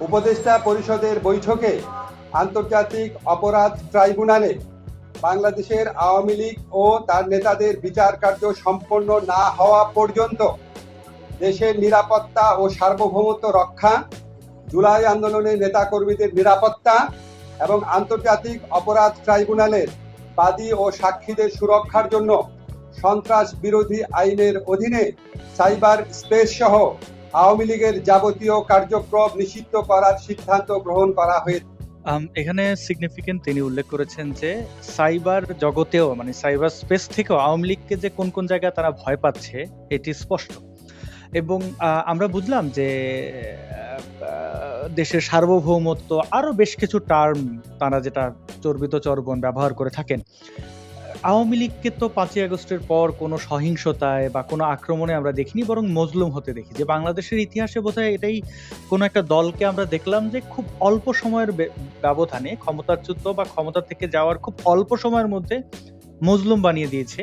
উপদেষ্টা পরিষদের বৈঠকে আন্তর্জাতিক অপরাধ ট্রাইব্যুনালে বাংলাদেশের আওয়ামী লীগ ও তার নেতাদের বিচার কার্য সম্পন্ন না হওয়া পর্যন্ত দেশের নিরাপত্তা ও সার্বভৌমত্ব রক্ষা, জুলাই আন্দোলনের নেতাকর্মীদের নিরাপত্তা এবং আন্তর্জাতিক অপরাধ ট্রাইব্যুনালের বাদী ও সাক্ষীদের সুরক্ষার জন্য সন্ত্রাস বিরোধী আইনের অধীনে সাইবার স্পেস সহ আওয়ামী লীগের যাবতীয় কার্যক্রম নিষিদ্ধ করার সিদ্ধান্ত গ্রহণ করা হয়েছে। এখানে সিগনিফিকেন্ট তিনি উল্লেখ করেছেন যে, সাইবার জগতেও মানে সাইবার স্পেস থেকেও আওয়ামী লীগকে যে কোন কোন জায়গায় তারা ভয় পাচ্ছে, এটি স্পষ্ট। এবং আমরা বুঝলাম যে দেশের সার্বভৌমত্ব আরও বেশ কিছু টার্ম তারা যেটা চর্বিত চর্বণ ব্যবহার করে থাকেন। আওয়ামী লীগকে তো পাঁচই আগস্টের পর কোনো সহিংসতায় বা কোনো আক্রমণে আমরা দেখিনি, বরং মজলুম হতে দেখি যে বাংলাদেশের ইতিহাসে বোধহয় এটাই কোনো একটা দলকে আমরা দেখলাম যে খুব অল্প সময়ের ব্যবধানে ক্ষমতাচ্যুত বা ক্ষমতা থেকে যাওয়ার খুব অল্প সময়ের মধ্যে মজলুম বানিয়ে দিয়েছে।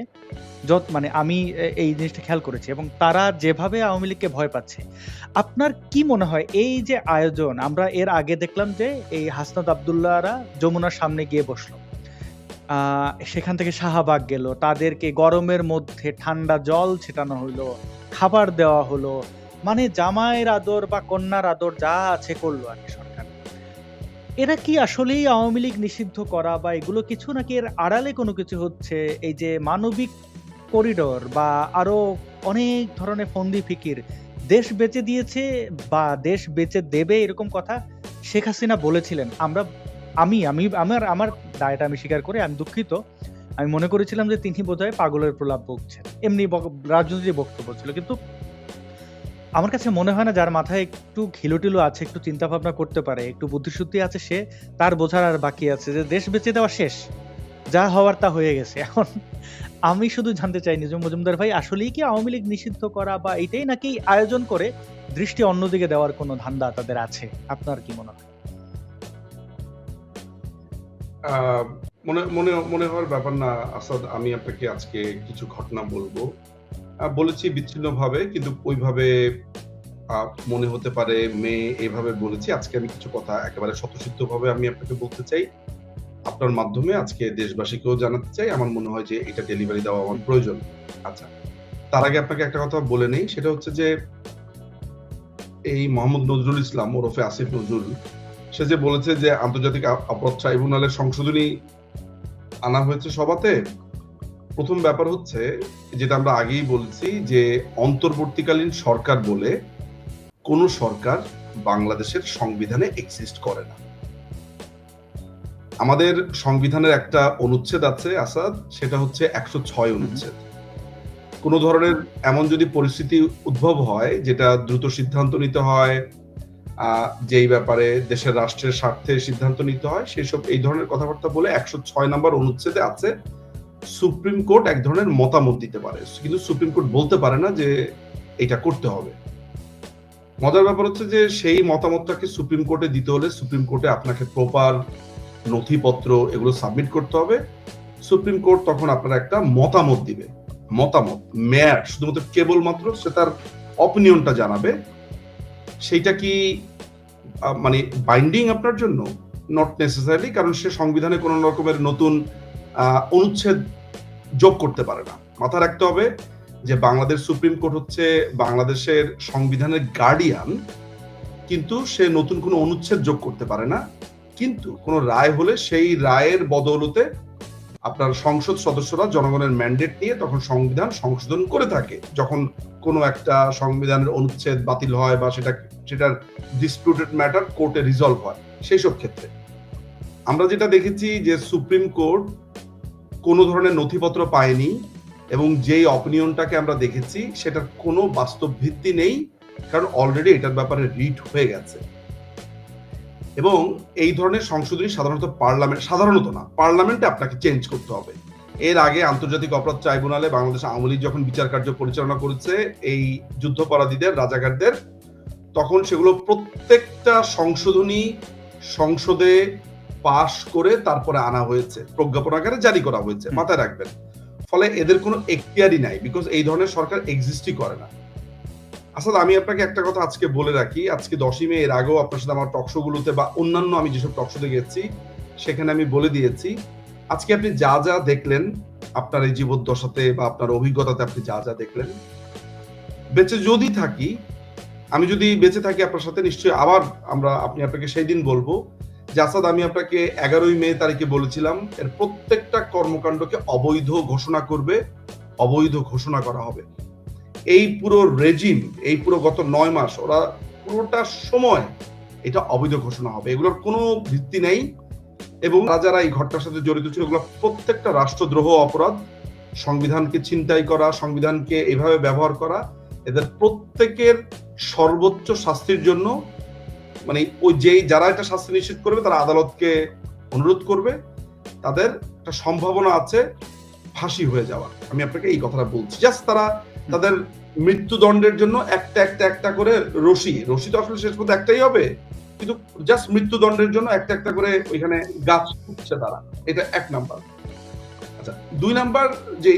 যত মানে আমি এই জিনিসটা খেয়াল করেছি এবং তারা যেভাবে আওয়ামী লীগকে ভয় পাচ্ছে, আপনার কি মনে হয় এই যে আয়োজন, আমরা এর আগে দেখলাম যে এই হাসনাত আবদুল্লাহরা যমুনার সামনে গিয়ে বসল। সেখান থেকে শাহবাগ গেল। তাদেরকে গরমের মধ্যে ঠান্ডা জল ছেটানো হলো, খাবার দেওয়া হলো। মানে জামাইয়ের আদর বা কন্যার আদর যা আছে করল আর কি সরকার। এরা কি আসলেই আওয়ামী লীগ নিষিদ্ধ করা বা এগুলো কিছু নাকি এর আড়ালে কোনো কিছু হচ্ছে? এই যে মানবিক করিডোর বা আরও অনেক ধরনের ফন্দি ফিকির, দেশ বেঁচে দিয়েছে বা দেশ বেঁচে দেবে এরকম কথা শেখ হাসিনা বলেছিলেন। আমরা আমি আমি, আমার আমার দায়টা আমি স্বীকার করে, আমি দুঃখিত। আমি মনে করেছিলাম যে তিনি বোধহয় পাগলের প্রলাপ বকছেন। এমনি রাজনৈতিক বক্তব্য ছিল, কিন্তু আমার কাছে মনে হয় না যার মাথায় একটু ঘিলুটিলু আছে, একটু চিন্তা ভাবনা করতে পারে, একটু বুদ্ধিশুদ্ধি আছে, সে তার বোঝার আর বাকি আছে যে দেশ বেঁচে দেওয়া শেষ। যা হওয়ার তা হয়ে গেছে। এখন আমি শুধু জানতে চাই নিজম মজুমদার ভাই, আসলেই কি আওয়ামী লীগ নিষিদ্ধ করা বা এটাই নাকি আয়োজন করে দৃষ্টি অন্যদিকে দেওয়ার কোনো ধান্দা তাদের আছে? আপনার কি মনে হয়? মনে মনে মনে হওয়ার ব্যাপার না, আসাদ, আমি আপনাকে আজকে কিছু ঘটনা বলব। বলেছি বিচ্ছিন্নভাবে, কিন্তু ওইভাবে মনে হতে পারে, মেয়ে এইভাবে বলেছি। আজকে আমি কিছু কথা একেবারে স্বতঃসিদ্ধভাবে আমি আপনাকে বলতে চাই। আপনার মাধ্যমে আজকে দেশবাসীকেও জানাতে চাই। আমার মনে হয় যে এটা ডেলিভারি দেওয়া আমার প্রয়োজন। আচ্ছা তার আগে আপনাকে একটা কথা বলে নেই। সেটা হচ্ছে যে, এই মোহাম্মদ নজরুল ইসলাম ওরফে আসিফ নজরুল সে যে বলেছে যে আন্তর্জাতিক অপরাধ ট্রাইব্যুনালের সংশোধনী আনা হয়েছে সভাতে প্রথম ব্যাপার হচ্ছে যেটা আমরা আগেই বলছি যে অন্তর্বর্তীকালীন সরকার বলে কোন সরকার বাংলাদেশের সংবিধানে এক্সিস্ট করে না। আমাদের সংবিধানের একটা অনুচ্ছেদ আছে আসাদ সেটা হচ্ছে একশো ছয় অনুচ্ছেদ। কোন ধরনের এমন যদি পরিস্থিতি উদ্ভব হয় যেটা দ্রুত সিদ্ধান্ত নিতে হয় যেই ব্যাপারে দেশের রাষ্ট্রের স্বার্থে সিদ্ধান্ত নিতে হয়, সেসব এই ধরনের কথাবার্তা বলে একশো ছয় নম্বর অনুচ্ছেদে আছে, সুপ্রিম কোর্ট এক ধরনের মতামত দিতে পারে। কিন্তু সুপ্রিম কোর্ট বলতে পারে না যে এটা করতে হবে। মজার ব্যাপার হচ্ছে যে সেই মতামতটাকে সুপ্রিম কোর্টে দিতে হলে সুপ্রিম কোর্টে আপনাকে প্রপার নথিপত্র এগুলো সাবমিট করতে হবে। সুপ্রিম কোর্ট তখন আপনার একটা মতামত দিবে। মতামত, মেয়ার, শুধুমাত্র কেবলমাত্র সে তার অপিনিয়নটা জানাবে। সেইটা কি মানে বাইন্ডিং আপনার জন্য? নট নেসেসারি কারণ সে সংবিধানে কোনো রকমের নতুন অনুচ্ছেদ যোগ করতে পারে না। মাথা রাখতে হবে যে বাংলাদেশ সুপ্রিম কোর্ট হচ্ছে বাংলাদেশের সংবিধানের গার্ডিয়ান কিন্তু সে নতুন কোনো অনুচ্ছেদ যোগ করতে পারে না। কিন্তু কোনো রায় হলে সেই রায়ের বদৌলতে আপনার সংসদ সদস্যরা জনগণের ম্যান্ডেট নিয়ে তখন সংবিধান সংশোধন করে থাকে। যখন কোনো একটা সংবিধানের অনুচ্ছেদ বাতিল হয় বা সেটা সেটার ডিসপিউটেড ম্যাটার কোর্টে রিজলভ হয় সেই সব ক্ষেত্রে। আমরা যেটা দেখেছি যে সুপ্রিম কোর্ট কোনো ধরনের নথিপত্র পায়নি এবং যেই অপিনিয়নটাকে আমরা দেখেছি, সেটার কোনো বাস্তব ভিত্তি নেই, কারণ অলরেডি এটার ব্যাপারে রিট হয়ে গেছে। এবং এই ধরনের সংশোধনী সাধারণত পার্লামেন্ট সাধারণত না পার্লামেন্টে আপনাকে চেঞ্জ করতে হবে। এর আগে আন্তর্জাতিক অপরাধ ট্রাইব্যুনালে বাংলাদেশ আওয়ামী লীগ যখন বিচার কার্য পরিচালনা করেছে, এই যুদ্ধপরাধীদের, রাজাকারদের তখন সেগুলো প্রত্যেকটা সংশোধনী সংসদে পাশ করে তারপরে আনা হয়েছে প্রজ্ঞাপন আকারে জারি করা হয়েছে মাথায় রাখবেন। ফলে এদের কোনো এখতিয়ারই নাই বিকজ এই ধরনের সরকার এক্সিস্টই করে না। আসাদ আমি আপনাকে একটা কথা আজকে বলে রাখি। আজকে দশই মে এর আগেও আপনার সাথে আমার টকশো গুলোতে বা অন্যান্য আমি যেসব টকশোতে গেছি সেখানে আমি বলে দিয়েছি আজকে আপনি যা যা দেখলেন আপনার এই জীবদ্দশাতে বা আপনার অভিজ্ঞতাতে আপনি যা যা দেখলেন বেঁচে যদি থাকি আমি যদি বেঁচে থাকি আপনার সাথে, নিশ্চয়ই আবার আমরা আপনি আপনাকে সেই দিন বলব। যে আসাদ আমি আপনাকে এগারোই মে তারিখে বলেছিলাম, এর প্রত্যেকটা কর্মকাণ্ডকে অবৈধ ঘোষণা করবে, অবৈধ ঘোষণা করা হবে। এই পুরো রেজিম এই পুরো গত নয় মাস, ওরা পুরোটা সময় এটা অবৈধ ঘোষণা হবে। এগুলোর কোনো ভিত্তি নেই এবং তারা যারা এই ঘটনার সাথে জড়িত ছিল, এগুলো প্রত্যেকটা রাষ্ট্রদ্রোহ অপরাধ, সংবিধানকে ছিনতাই করা, সংবিধানকে এভাবে ব্যবহার করা এদের প্রত্যেকের সর্বোচ্চ শাস্তির জন্য মানে ওই যেই যারা এটা শাস্তি নিশ্চিত করবে, তারা আদালতকে অনুরোধ করবে, তাদের একটা সম্ভাবনা আছে ফাঁসি হয়ে যাওয়া আমি আপনাকে এই কথাটা বলছি। জাস্ট তারা তাদের মৃত্যুদণ্ডের জন্য একটা একটা একটা করে রশি রশি তো আসলে শেষ পর্যন্ত একটাই হবে, কিন্তু জাস্ট মৃত্যুদণ্ডের জন্য একটা একটা করে ওইখানে গাছ ফুটছে তারা। এটা এক নাম্বার। আচ্ছা দুই নাম্বার যে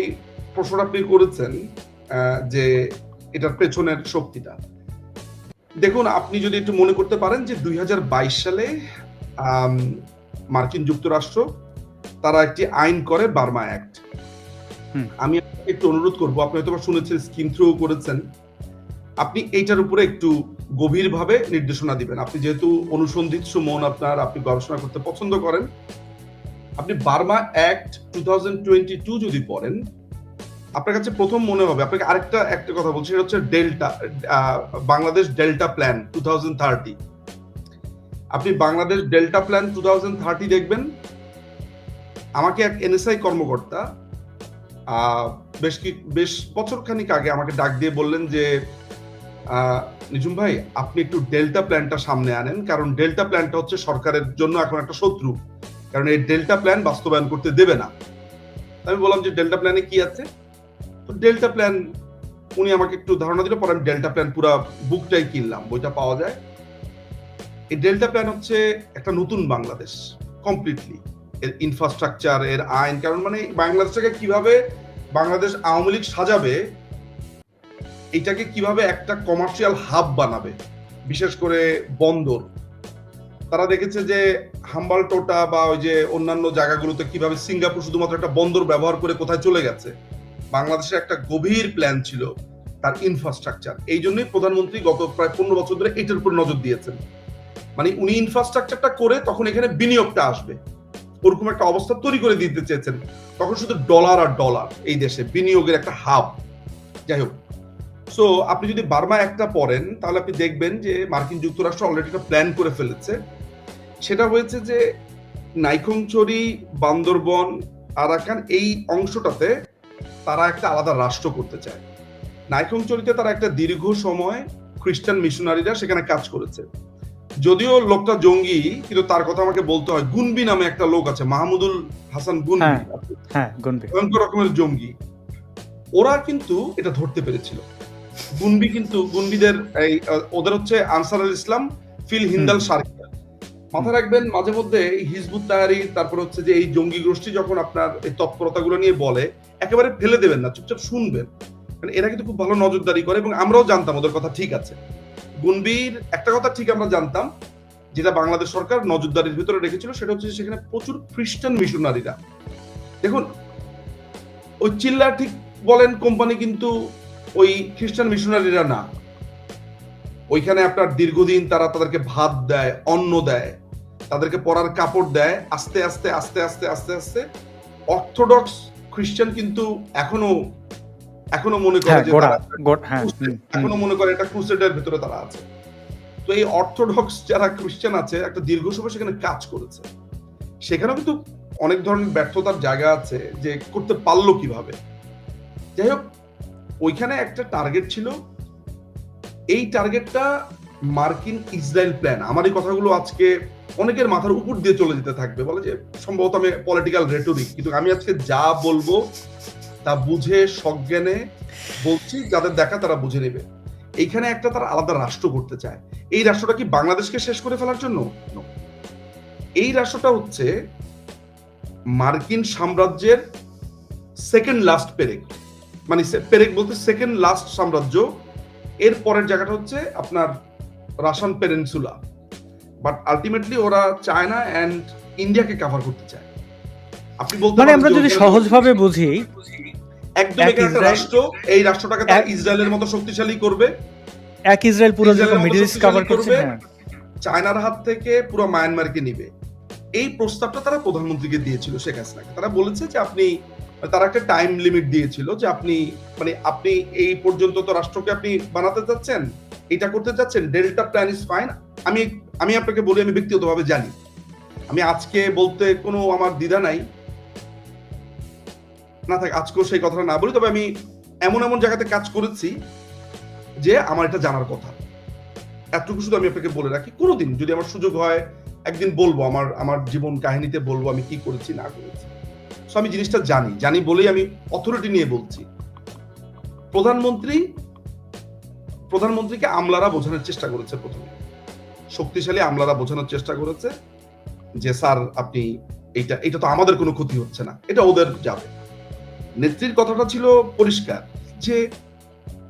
প্রশ্নটা আপনি করেছেন যে এটার পেছনের শক্তিটা। দেখুন আপনি যদি একটু মনে করতে পারেন যে দুই হাজার বাইশ সালে মার্কিন যুক্তরাষ্ট্র তারা একটি আইন করে বার্মা অ্যাক্ট। আমি একটু অনুরোধ করব আপনি হয়তো শুনেছেন স্কিম থ্রু করেছেন। আপনি এইটার উপরে একটু গভীরভাবে নির্দেশনা দিবেন। আপনি যেহেতু অনুসন্ধিৎস মন আপনার আপনি গবেষণা করতে পছন্দ করেন। আপনি বার্মা অ্যাক্ট টু যদি পড়েন আপনার কাছে প্রথম মনে হবে, আপনাকে আরেকটা, একটা কথা বলছি, সেটা হচ্ছে delta Bangladesh delta plan two আপনি বাংলাদেশ ডেল্টা প্ল্যান টু দেখবেন, আমাকে এক এনএসআই কর্মকর্তা বেশ কি, বেশ বছর খানিক আগে আমাকে ডাক দিয়ে বললেন যে নিজুম ভাই, আপনি একটু ডেল্টা প্ল্যানটা সামনে আনেন, কারণ ডেল্টা প্ল্যানটা হচ্ছে সরকারের জন্য এখন একটা শত্রু, কারণ এই ডেল্টা প্ল্যান বাস্তবায়ন করতে দেবে না। আমি বললাম যে ডেল্টা প্ল্যানে কি আছে? ডেল্টা প্ল্যান উনি আমাকে একটু ধারণা দিল, পরে আমি ডেল্টা প্ল্যান পুরো বুকটাই কিনলাম, বইটা পাওয়া যায়। এই ডেল্টা প্ল্যান হচ্ছে একটা নতুন বাংলাদেশ কমপ্লিটলি এর ইনফ্রাস্ট্রাকচার এর আইন, কারণ মানে বাংলাদেশটাকে কীভাবে বাংলাদেশ আওয়ামী লীগ সাজাবে, এটাকে কীভাবে একটা কমার্শিয়াল হাব বানাবে, বিশেষ করে বন্দর। তারা দেখেছে যে হাম্বাল টোটা বা ওই যে অন্যান্য জায়গাগুলোতে কীভাবে সিঙ্গাপুর শুধুমাত্র একটা বন্দর ব্যবহার করে কোথায় চলে গেছে বাংলাদেশের একটা গভীর প্ল্যান ছিল তার ইনফ্রাস্ট্রাকচার এই জন্যই প্রধানমন্ত্রী গত প্রায় পনেরো বছর ধরে এটার উপর নজর দিয়েছেন। মানে উনি ইনফ্রাস্ট্রাকচারটা করে তখন এখানে বিনিয়োগটা আসবে। ওরকম একটা অবস্থা তৈরি করে দিতে চেয়েছেন। তখন শুধু ডলার আর ডলার এই দেশে বিনিয়োগের একটা হাব যাই হোক সো আপনি যদি বার্মা একটা পড়েন, তাহলে আপনি দেখবেন যে মার্কিন যুক্তরাষ্ট্র অলরেডি একটা প্ল্যান করে ফেলেছে। সেটা হয়েছে যে নাইখংচরি বান্দরবন, আরাকান এই অংশটাতে তারা একটা আলাদা রাষ্ট্র করতে চায়। নাইখংচরিতে তারা একটা দীর্ঘ সময় খ্রিস্টান মিশনারিরা সেখানে কাজ করেছে। যদিও লোকটা জঙ্গি কিন্তু তার কথা আমাকে বলতে হয় গুনবি নামে একটা লোক আছে মাহমুদুল হাসান গুনবি। হ্যাঁ। হ্যাঁ ভয়ঙ্কর রকমের জঙ্গি। ওরা কিন্তু এটা ধরতে পেরেছিল। গুনবি কিন্তু গুনবিদের এই ওদের হচ্ছে আনসার আল ইসলাম ফিল হিন্দাল সার্কিয়া মাথায় রাখবেন, মাঝে মধ্যে হিজবুত তায়ারি, তারপর হচ্ছে যে এই জঙ্গি গোষ্ঠী যখন আপনার এই তৎপরতাগুলো নিয়ে বলে, একেবারে ফেলে দেবেন না, চুপচাপ শুনবেন। কারণ এরা কিন্তু খুব ভালো নজরদারি করে এবং আমরাও জানতাম, ওদের কথা ঠিক আছে। গুনবির, একটা কথা ঠিক আমরা জানতাম, যেটা বাংলাদেশ সরকার নজরদারির ভিতরে রেখেছিল, সেটা হচ্ছে সেখানে প্রচুর খ্রিস্টান মিশনারিরা। দেখুন, ওই চিল্লা ঠিক বলেন কোম্পানি কিন্তু ওই খ্রিস্টান মিশনারিরা না। ওইখানে আপনার দীর্ঘদিন তারা তাদেরকে ভাত দেয়, অন্ন দেয়। তাদেরকে পরার কাপড় দেয় আস্তে আস্তে আস্তে আস্তে আস্তে আস্তে। অর্থোডক্স খ্রিস্টান কিন্তু এখনও এখনও মনে করে হ্যাঁ যে হ্যাঁ। এখনও মনে করে এটা ক্রুসেডের ভিতরে তারা আছে। তো এই অর্থোডক্স যারা খ্রিস্টান আছে একটা দীর্ঘ সময় সেখানে কাজ করেছে। সেখানেও কিন্তু অনেক ধরনের ব্যর্থতার জায়গা আছে যে করতে পারল কীভাবে। যাই হোক ওইখানে একটা টার্গেট ছিল। এই টার্গেটটা মার্কিন ইসরায়েল প্ল্যান আমার এই কথাগুলো আজকে অনেকের মাথার উপর দিয়ে চলে যেতে থাকবে। বলে যে সম্ভবত আমি পলিটিক্যাল রেটরিক কিন্তু আমি আজকে যা বলব তা বুঝে, সজ্ঞানে বলছি, যাদের দেখা তারা বুঝে নেবে। এইখানে একটা তার আলাদা রাষ্ট্র করতে চায়। এই রাষ্ট্রটা কি বাংলাদেশকে শেষ করে ফেলার জন্য? এই রাষ্ট্রটা হচ্ছে মার্কিন সাম্রাজ্যের সেকেন্ড লাস্ট পেরেক মানে পেরেক বলতে সেকেন্ড লাস্ট সাম্রাজ্য। এর পরের জায়গাটা হচ্ছে আপনার রাসান পেরেন্সুলা বাট আলটিমেটলি ওরা চায়না অ্যান্ড ইন্ডিয়াকে কভার করতে চায়। আপনি বলতে মানে আমরা যদি সহজভাবে বুঝি একদম একটা রাষ্ট্র এই রাষ্ট্রটাকে তারা ইসরায়েলের মতো শক্তিশালী করবে। এক ইসরায়েল পুরো যখন মিডল ইস্ট কভার করবে। চায়নার হাত থেকে পুরো মায়ানমারকে নিবে। এই প্রস্তাবটা তারা প্রধানমন্ত্রীকে দিয়েছিল শেখ হাসিনাকে। তারা বলেছে যে আপনি তারা একটা টাইম লিমিট দিয়েছিল যে আপনি মানে আপনি এই পর্যন্ত তো রাষ্ট্রকে আপনি বানাতে চাচ্ছেন এটা করতে চাচ্ছেন ডেল্টা প্ল্যান ইজ ফাইন আমি আমি আপনাকে বলি, আমি ব্যক্তিগতভাবে জানি। আমি আজকে বলতে কোনো আমার দ্বিধা নাই। না থাক, আজকেও সেই কথাটা না বলি, তবে আমি এমন এমন জায়গাতে কাজ করেছি যে আমার এটা জানার কথা। এতটুকু শুধু আমি আপনাকে বলে রাখি, কোনোদিন যদি আমার সুযোগ হয়, একদিন বলব আমার আমার জীবন কাহিনীতে বলব আমি কি করেছি, না করেছি। সো আমি জিনিসটা জানি জানি বলেই আমি অথরিটি নিয়ে বলছি। প্রধানমন্ত্রী, প্রধানমন্ত্রীকে আমলারা বোঝানোর চেষ্টা করেছে প্রথমে। শক্তিশালী আমলারা বোঝানোর চেষ্টা করেছে যে, স্যার, আপনি এইটা এটা তো আমাদের কোনো ক্ষতি হচ্ছে না। এটা ওদের যাবে। নেত্রীর কথাটা ছিল পরিষ্কার যে,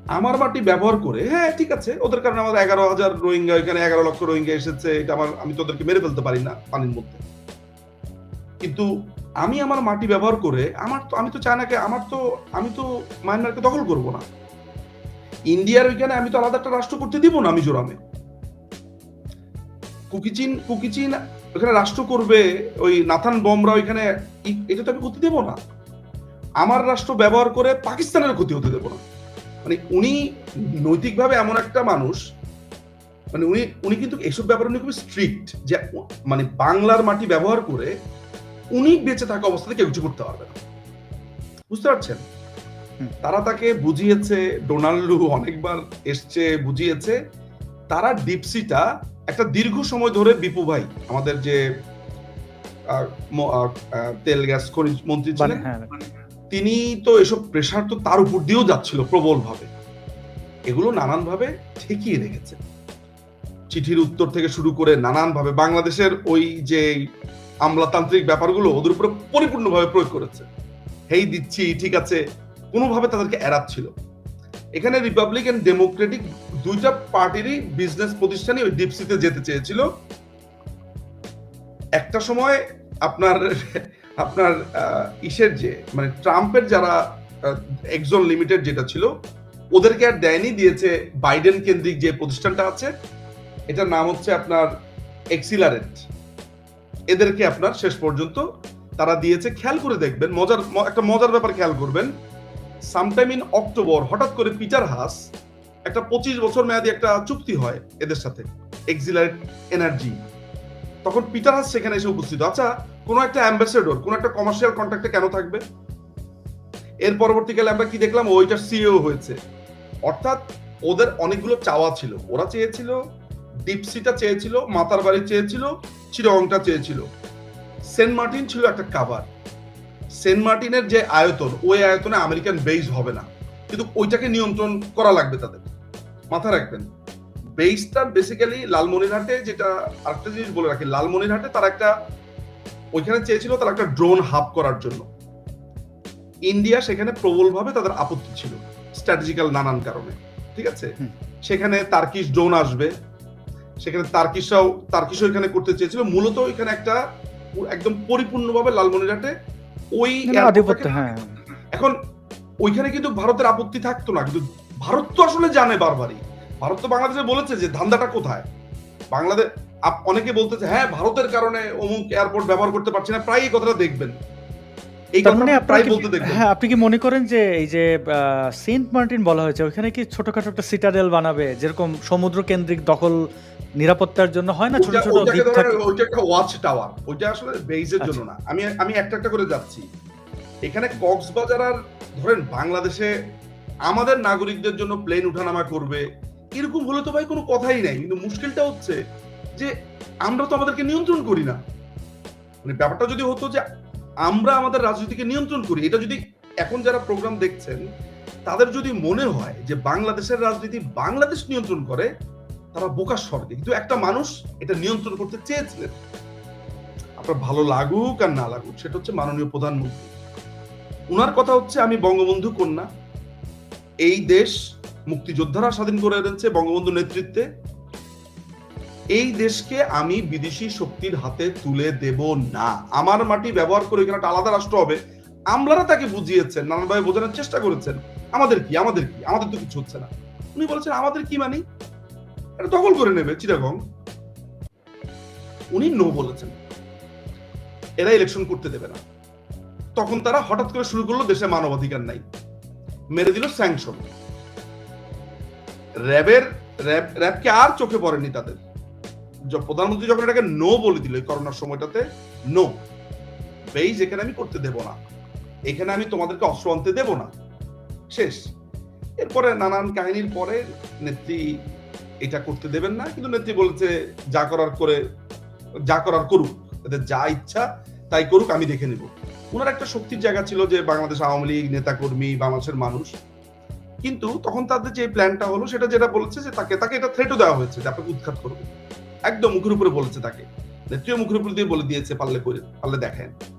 আমার মাটি ব্যবহার করে হ্যাঁ ঠিক আছে, ওদের কারণে আমাদের এগারো হাজার রোহিঙ্গা, এখানে এগারো লক্ষ রোহিঙ্গা এসেছে, এটা আমার, আমি তোদেরকে মেরে ফেলতে পারি না পানির মধ্যে। কিন্তু আমি আমার মাটি ব্যবহার করে, আমার তো, আমি তো চাই চায়নাকে, আমার তো, আমি তো মায়ানমারকে দখল করব না। ইন্ডিয়ার ওইখানে আমি তো আলাদা একটা রাষ্ট্র করতে দিব না মিজোরামে। কুকিচিন কুকিচিন ওখানে রাষ্ট্র করবে ওই নাথান বমরা ওইখানে এটা তো আমি করতে দেবো না। আমার রাষ্ট্র ব্যবহার করে পাকিস্তানের ক্ষতি হতে দেবো না। মানে উনি নৈতিকভাবে এমন একটা মানুষ মানে উনি উনি কিন্তু এসব ব্যাপারে উনি খুবই স্ট্রিক্ট যে মানে বাংলার মাটি ব্যবহার করে উনি বেঁচে থাকা অবস্থাতে কেউ কিছু করতে পারবে না। বুঝতে পারছেন? তারা তাকে বুঝিয়েছে ডোনাল্ডু অনেকবার এসছে বুঝিয়েছে তারা ডিপসিটা একটা দীর্ঘ সময় ধরে বিপু ভাই আমাদের যে তেল গ্যাস খনিজ মন্ত্রী মানে ছিলেন হ্যাঁ। তিনি তো এসব প্রেশার তো তার উপর দিয়েও যাচ্ছিল প্রবল ভাবে এগুলো নানান ভাবে ঠেকিয়ে রেখেছে। চিঠির উত্তর থেকে শুরু করে নানান ভাবে বাংলাদেশের ওই যে আমলাতান্ত্রিক ব্যাপারগুলো ওদের উপরে পরিপূর্ণভাবে প্রয়োগ করেছে। হেই দিচ্ছি ঠিক আছে। কোনোভাবে তাদেরকে এড়াচ্ছিল। এখানে রিপাবলিকান ডেমোক্রেটিক দুইটা পার্টিরই বিজনেস প্রতিষ্ঠানই ওই ডিপসিতে যেতে চেয়েছিল। একটা সময় আপনার আপনার ইসের যে মানে ট্রাম্পের যারা এক্সন লিমিটেড যেটা ছিল, ওদেরকে আর দেয়নি, দিয়েছে বাইডেন কেন্দ্রিক যে প্রতিষ্ঠানটা আছে। এটার নাম হচ্ছে আপনার এক্সিলারেট এদেরকে আপনার শেষ পর্যন্ত তারা দিয়েছে, খেয়াল করে দেখবেন, মজার, একটা মজার ব্যাপার খেয়াল করবেন। সামটাইম ইন অক্টোবর হঠাৎ করে পিটার হাস একটা পঁচিশ বছর মেয়াদি একটা চুক্তি হয় এদের সাথে এক্সিলারেট এনার্জি তখন পিটার হাস সেখানে এসে উপস্থিত। আচ্ছা কোনো একটা অ্যাম্বাসেডর কোনো একটা কমার্শিয়াল কন্ট্রাক্টে কেন থাকবে? এর পরবর্তীকালে আমরা কি দেখলাম? ওইটার সিও হয়েছে। অর্থাৎ ওদের অনেকগুলো চাওয়া ছিল। ওরা চেয়েছিল ডিপসিটা চেয়েছিল মাতার বাড়ি চেয়েছিল চিরংটা চেয়েছিল। সেন্ট মার্টিন ছিল একটা কাভার সেন্ট মার্টিনের যে আয়তন, ওই আয়তনে আমেরিকান বেস হবে না। কিন্তু ওইটাকে নিয়ন্ত্রণ করা লাগবে তাদের। মাথা রাখবেন। বেসটা বেসিক্যালি লালমনিরহাটে যেটা আরেকটা জিনিস বলে রাখি লালমনিরহাটে তারা একটা ওইখানে চেয়েছিল তারা একটা ড্রোন হাব করার জন্য। ইন্ডিয়া সেখানে প্রবলভাবে তাদের আপত্তি ছিল স্ট্র্যাটেজিক্যাল নানান কারণে। ঠিক আছে? সেখানে তার্কিশ ড্রোন আসবে। সেখানে তার্কিশরাও তার্কিশও এখানে করতে চেয়েছিল। মূলত এখানে একটা একদম পরিপূর্ণভাবে লালমনিরহাটে ওই মানে হ্যাঁ। এখন ওইখানে কিন্তু ভারতের আপত্তি থাকতো না কিন্তু ভারত তো আসলে জানে বারবারই। ভারত তো বাংলাদেশে বলেছে যে ধান্দাটা কোথায়? বাংলাদেশ অনেকে বলতেছে হ্যাঁ ভারতের কারণে অমুক এয়ারপোর্ট ব্যবহার করতে পারছি না প্রায় এই কথাটা দেখবেন। মানে হ্যাঁ আপনি কি মনে করেন যে এই যে সেন্ট মার্টিন বলা হয়েছে ওখানে কি ছোটখাটো একটা সিটাডেল বানাবে যেরকম সমুদ্র কেন্দ্রিক দখল নিরাপত্তার জন্য হয় না ছোট ছোট দ্বীপ থাকে? ওইটা একটা ওয়াচ টাওয়ার ওইটা আসলে বেইজের জন্য আচ্ছা। না। আমি আমি একটা একটা করে যাচ্ছি। এখানে কক্সবাজার আর ধরেন বাংলাদেশে আমাদের নাগরিকদের জন্য প্লেন উঠানামা করবে। এরকম হলে তো ভাই কোনো কথাই নাই। কিন্তু মুশকিলটা হচ্ছে যে আমরা তো আমাদেরকে নিয়ন্ত্রণ করি না। মানে ব্যাপারটা যদি হতো যে আমরা আমাদের রাজনীতিকে নিয়ন্ত্রণ করি, এটা যদি এখন যারা প্রোগ্রাম দেখছেন, তাদের যদি মনে হয় যে বাংলাদেশের রাজনীতি বাংলাদেশ নিয়ন্ত্রণ করে, তারা বোকার স্বর্গে কিন্তু একটা মানুষ এটা নিয়ন্ত্রণ করতে চেয়েছিলেন। আপনার ভালো লাগুক আর না লাগুক, সেটা হচ্ছে মাননীয় প্রধানমন্ত্রী। উনার কথা হচ্ছে আমি বঙ্গবন্ধু কন্যা। এই দেশ মুক্তিযোদ্ধারা স্বাধীন করে এনেছে বঙ্গবন্ধু নেতৃত্বে। এই দেশকে আমি বিদেশি শক্তির হাতে তুলে দেব না। আমার মাটি ব্যবহার করে এখানে একটা আলাদা রাষ্ট্র হবে। আমলারা তাকে বুঝিয়েছেন, নানানভাবে বোঝানোর চেষ্টা করেছেন। আমাদের কি? আমাদের কি? আমাদের তো কিছু হচ্ছে না। উনি বলেছেন, আমাদের কি মানি? এটা দখল করে নেবে চিটাগং। উনি নো বলেছেন। এরা ইলেকশন করতে দেবে না। তখন তারা হঠাৎ করে শুরু করল দেশে মানবাধিকার নাই। মেরে দিল স্যাংশন। র্যাবের, র্যাব, র্যাবকে আর চোখে পড়েনি তাদের। প্রধানমন্ত্রী যখন এটাকে নো বলে দিল করোনার সময়টাতে নো বেইজ, এখানে আমি করতে দেব না। এখানে আমি তোমাদেরকে অস্ত্র আনতে দেব না। শেষ। এরপরে নানান কাহিনীর পরে নেত্রী এটা করতে দেবেন না, কিন্তু নেত্রী বলেছে, যা করার করে, যা করার করুক। এদের যা ইচ্ছা, তাই করুক, আমি দেখে নেব। ওনার একটা শক্তির জায়গা ছিল যে বাংলাদেশ আওয়ামী লীগ, নেতাকর্মী, বাংলাদেশের মানুষ। কিন্তু তখন তাদের যে প্ল্যানটা হলো, সেটা যেটা বলেছে যে তাকে তাকে এটা থ্রেটও দেওয়া হয়েছে যে আপনাকে উৎখাত করবে। একদম মুখের উপরে বলেছে তাকে। নেত্রীয় মুখের উপর দিয়ে বলে দিয়েছে, পারলে করে পারলে দেখেন।